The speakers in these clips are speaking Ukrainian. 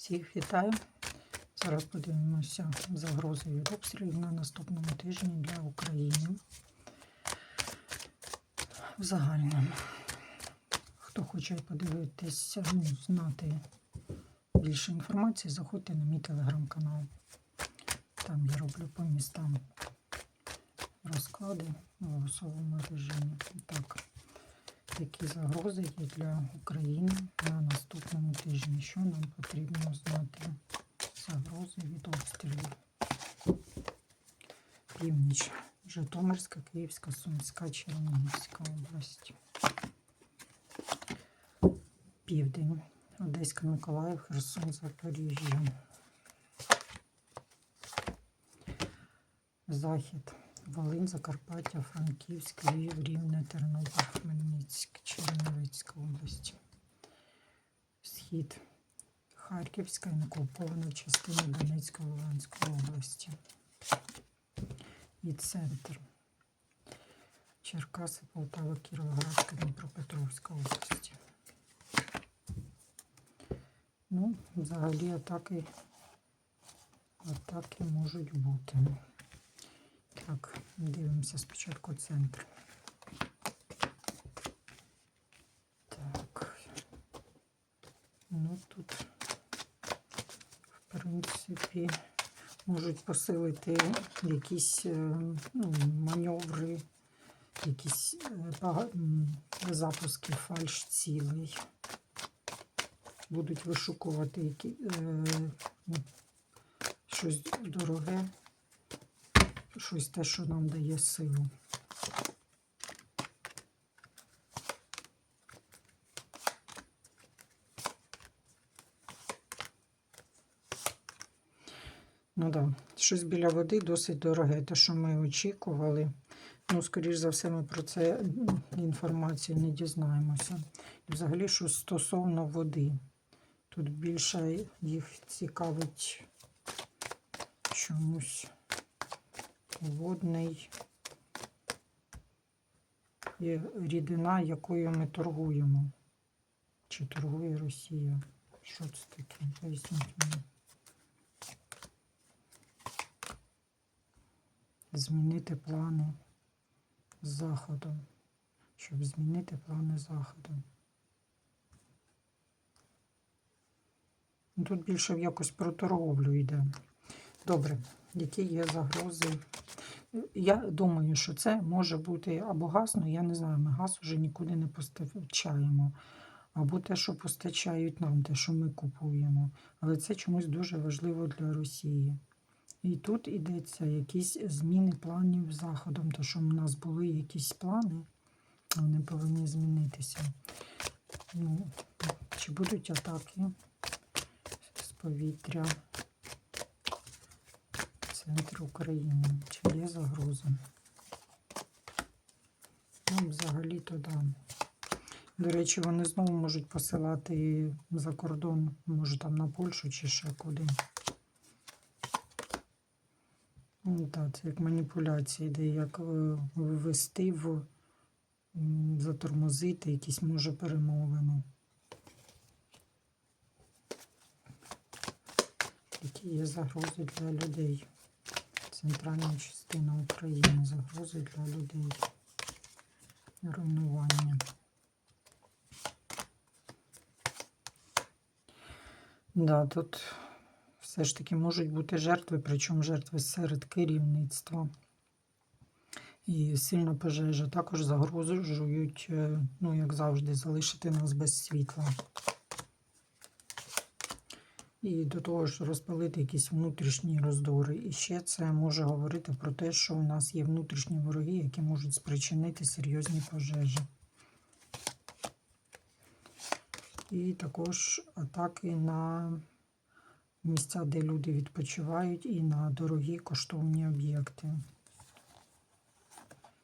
Всіх вітаю. Зараз подивимося загрози від обстрілів на наступному тижні для України. В загальному. Хто хоче подивитися, знати більше інформації, заходьте на мій телеграм-канал. Там я роблю по містам розклади в голосовому режимі. Так, які загрози є для України на наступному тижні? Що нам потрібно знати? Загрози від обстрілів. Північ. Житомирська, Київська, Сумська, Чернігівська область. Південь. Одеська, Миколаїв, Херсон, Запоріжжя. Захід. Волинь, Закарпаття, Франківськ, Львів, Рівне, Тернопіль, Хмельницьк, Чернівецька область. Схід. Харківська і окупована частина Донецької Луганської області. І центр. Черкаси, Полтава, Кіровоградська, Дніпропетровська області. Ну, взагалі атаки, атаки можуть бути. Так, дивимося спочатку центр. Так. Ну тут, в принципі, можуть посилити якісь е, ну, маневри, якісь е, запуски фальш цілей. Будуть вишукувати які, е, ну, щось дороге, щось те, що нам дає силу. Ну так, да. Щось біля води досить дороге, те, що ми очікували. Ну, скоріш за все, ми про це інформацію не дізнаємося. І взагалі, що стосовно води. Тут більше їх цікавить чомусь водний і рідина, якою ми торгуємо. Чи торгує Росія? Що це таке? Поясніть мені. Змінити плани з заходом. Щоб змінити плани з заходом. Ну, Тут більше якось про торговлю йде. Добре, які є загрози? Я думаю, що це може бути або газ, ну я не знаю, ми газ вже нікуди не постачаємо. Або те, що постачають нам, те, що ми купуємо. Але це чомусь дуже важливо для Росії. І тут йдеться якісь зміни планів заходом, то що в нас були якісь плани, вони повинні змінитися. Ну, чи будуть атаки з повітря? Центр України. Чи є загроза? Ну, взагалі-то да. До речі, вони знову можуть посилати за кордон, може там на Польщу чи ще куди. Ну, так, це як маніпуляції, де як е, ввести в затормозити якісь може перемовини. Які є загрози для людей. Центральна частина України. Загрози для людей. Руйнування. Да, тут все ж таки можуть бути жертви, причому жертви серед керівництва. І сильна пожежа також загрожують, е, ну, як завжди, залишити нас без світла. І до того ж розпалити якісь внутрішні роздори. І ще це може говорити про те, що у нас є внутрішні вороги, які можуть спричинити серйозні пожежі. І також атаки на місця, де люди відпочивають, і на дорогі коштовні об'єкти.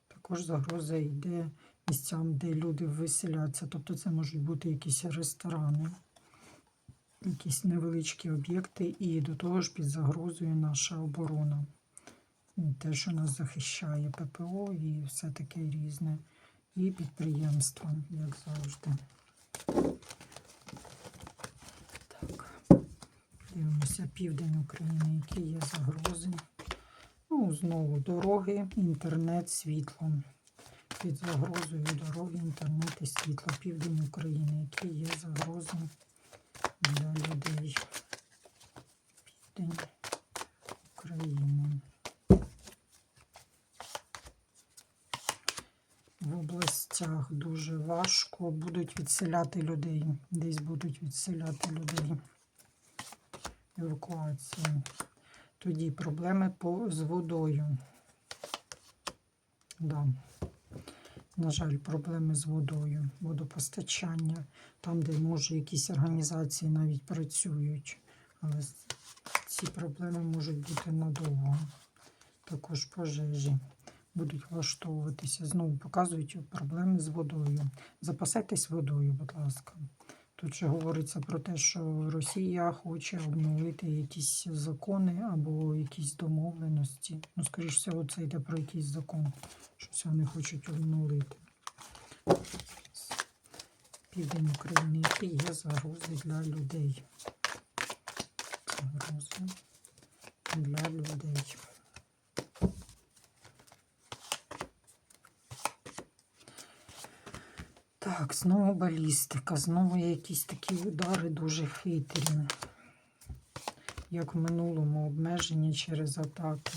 Також загроза йде місцям, де люди виселяться. Тобто це можуть бути якісь ресторани, якісь невеличкі об'єкти, і до того ж під загрозою наша оборона. Те, що нас захищає ППО і все таке різне. І підприємства, як завжди. Так. Дивимося південь України, які є загрози. Ну, знову дороги, інтернет, світло. Під загрозою дороги, інтернет і світло. Південь України, які є загрози для людей. Південь України. В областях дуже важко. Будуть відселяти людей. Десь будуть відселяти людей. Евакуація. Тоді проблеми по, з водою. Да. На жаль, проблеми з водою, водопостачання, там, де може якісь організації навіть працюють. Але ці проблеми можуть бути надовго. Також пожежі будуть влаштовуватися. Знову показують проблеми з водою. Запасайтесь водою, будь ласка. Тут ще говориться про те, що Росія хоче обновити якісь закони або якісь домовленості. Ну, скоріш всього, це йде про якийсь закон, щось вони хочуть обнулити. Південь України, які є загрози для людей. Загрози для людей. Так, знову балістика, знову якісь такі удари дуже хитрі. Як в минулому обмеження через атаки.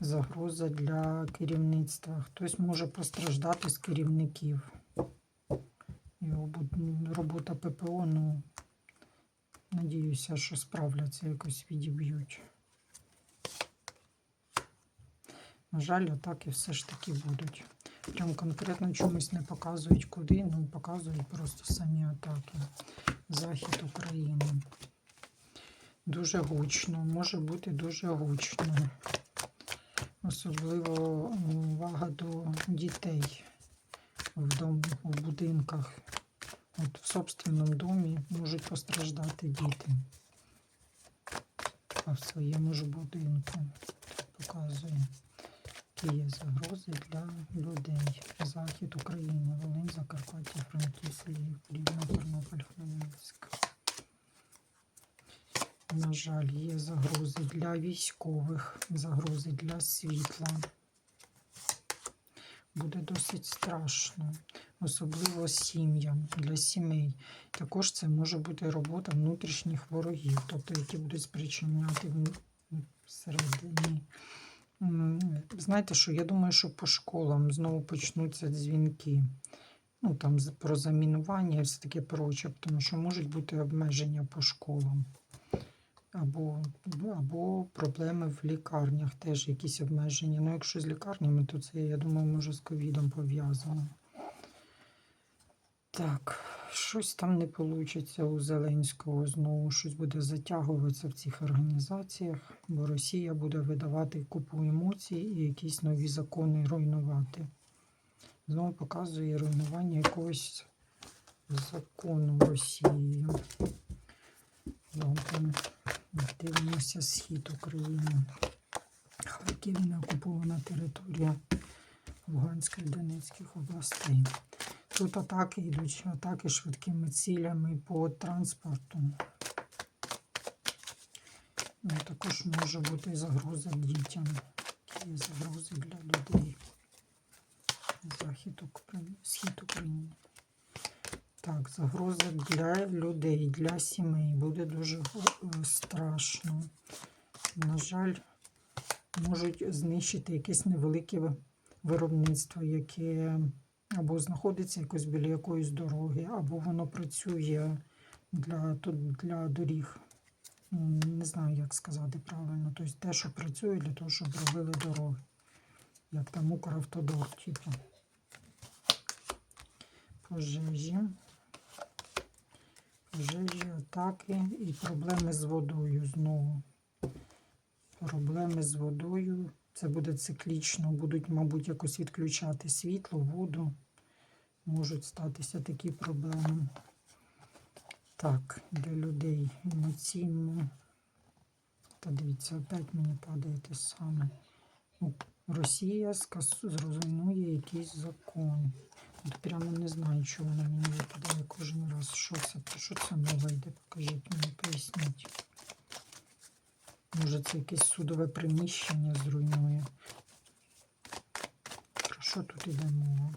Загроза для керівництва. Хтось може постраждати з керівників. Його робота ППО, ну, надіюся, що справляться, якось відіб'ють. На жаль, атаки все ж таки будуть. Прям конкретно чомусь не показують куди, ну показують просто самі атаки. Захід України. Дуже гучно, може бути дуже гучно. Особливо увага до дітей в, в будинках. От в собственному домі можуть постраждати діти. А в своєму ж будинку показує є загрози для людей. Захід України, Волинь, Закарпаття, Франківськ, Львів, Рівне, Тернопіль, Хмельницьк. На жаль, є загрози для військових, загрози для світла. Буде досить страшно, особливо сім'ям, для сімей. Також це може бути робота внутрішніх ворогів, тобто які будуть спричиняти всередині. Знаєте що, я думаю, що по школам знову почнуться дзвінки. Ну, там про замінування і все таке проче, тому що можуть бути обмеження по школам. Або, ну, або проблеми в лікарнях, теж якісь обмеження. Ну, якщо з лікарнями, то це, я думаю, може з ковідом пов'язано. Так, щось там не вийде у Зеленського знову, щось буде затягуватися в цих організаціях, бо Росія буде видавати купу емоцій і якісь нові закони руйнувати. Знову показує руйнування якогось закону Росії. Добре. Дивимося схід України. Харків не окупована територія Луганської і Донецьких областей. Тут атаки йдуть, атаки швидкими цілями по транспорту. Ну, також може бути загроза дітям. Є загрози для людей. Захід України, схід України. Так, загроза для людей, для сімей. Буде дуже е, страшно. На жаль, можуть знищити якесь невелике виробництво, яке або знаходиться якось біля якоїсь дороги, або воно працює для, для доріг. Не знаю, як сказати правильно. Тобто те, що працює для того, щоб робили дороги. Як там Укравтодор, типу. Пожежі. Пожежі, атаки і проблеми з водою знову. Проблеми з водою. Це буде циклічно. Будуть, мабуть, якось відключати світло, воду. Можуть статися такі проблеми. Так, для людей емоційно. Та дивіться, опять мені падає те саме. Ну, Росія зруйнує якийсь закон. От прямо не знаю, чого вона мені випадає кожен раз. Що це? Про що це мова йде? Покажіть мені, поясніть. Може, це якесь судове приміщення зруйнує. Про що тут іде мова?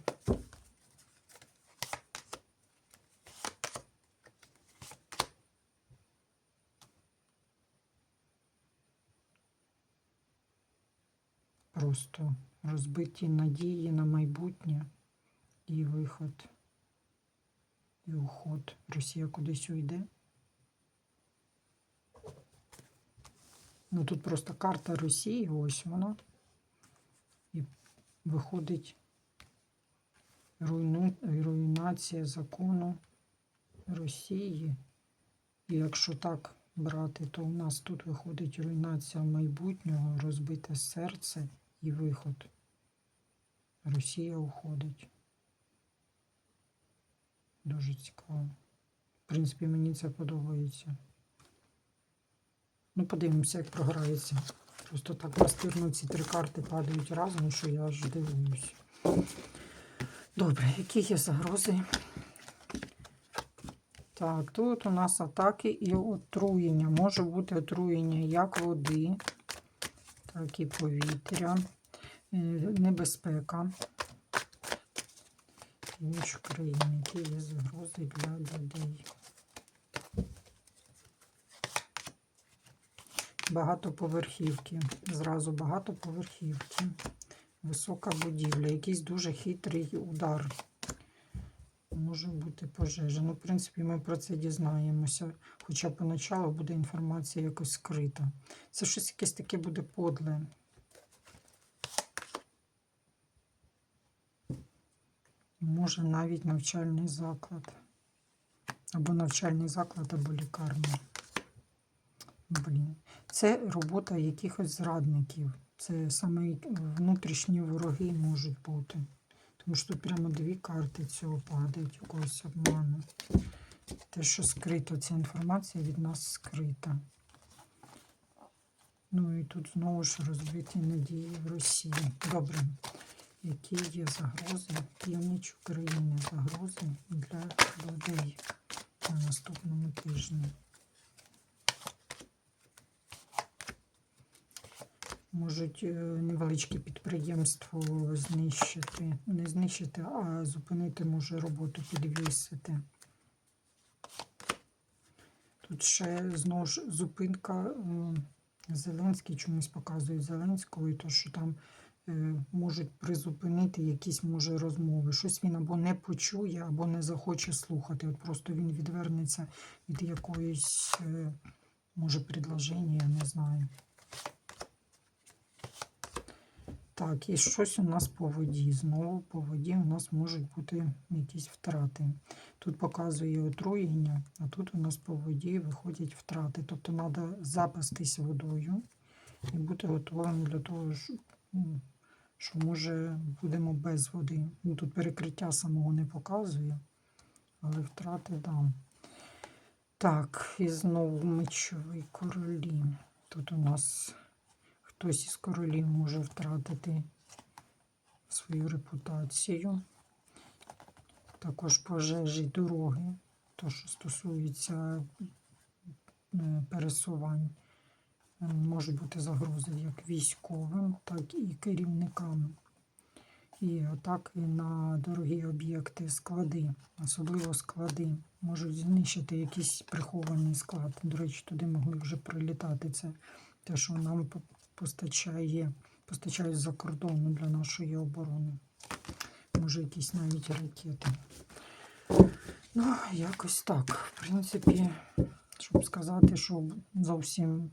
Просто розбиті надії на майбутнє і виход, і уход. Росія кудись уйде. Ну тут просто карта Росії, ось вона. І виходить руйнація закону Росії. І якщо так брати, то у нас тут виходить руйнація майбутнього, розбите серце і виход. Росія уходить. Дуже цікаво. В принципі, мені це подобається. Ну, подивимося, як програється. Просто так настирно ці три карти падають разом, що я аж дивуюсь. Добре, які є загрози? Так, тут у нас атаки і отруєння. Може бути отруєння як води, так і повітря, е, небезпека. Північ України, які є загрози для людей. Багатоповерхівки. Зразу багатоповерхівки. Висока будівля, якийсь дуже хитрий удар. Може бути пожежа. Ну, в принципі, ми про це дізнаємося. Хоча поначалу буде інформація якось скрита. Це щось якесь таке буде подле. Може навіть навчальний заклад. Або навчальний заклад, або лікарня. Блін. Це робота якихось зрадників. Це саме внутрішні вороги можуть бути. Тому що тут прямо дві карти цього падають, якогось обману. Те, що скрито, ця інформація від нас скрита. Ну і тут знову ж розбиті надії в Росії. Добре. Які є загрози? Північ України загрози для людей на наступному тижні. Можуть е, невеличке підприємство знищити, не знищити, а зупинити може роботу, підвісити. Тут ще знову ж зупинка е, Зеленський чомусь показує Зеленського, і то, що там е, можуть призупинити якісь може розмови. Щось він або не почує, або не захоче слухати. От просто він відвернеться від якоїсь, може, предложення, я не знаю. Так, і щось у нас по воді. Знову по воді у нас можуть бути якісь втрати. Тут показує отруєння, а тут у нас по воді виходять втрати. Тобто треба запастись водою і бути готовим для того, що може будемо без води. Ну, Тут перекриття самого не показує, але втрати дам. Так, і знову мечовий королі. Тут у нас. Хтось із королів може втратити свою репутацію. Також пожежі дороги, то, що стосується е, пересувань, е, можуть бути загрози як військовим, так і керівникам. І атаки на дорогі об'єкти, склади, особливо склади, можуть знищити якийсь прихований склад. До речі, туди могли вже прилітати. Це те, що нам постачає, постачають за кордону для нашої оборони. Може, якісь навіть ракети. Ну, якось так. В принципі, щоб сказати, що зовсім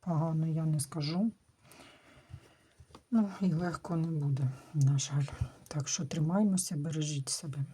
погано я не скажу. Ну, і легко не буде, на жаль. Так що тримаймося, бережіть себе.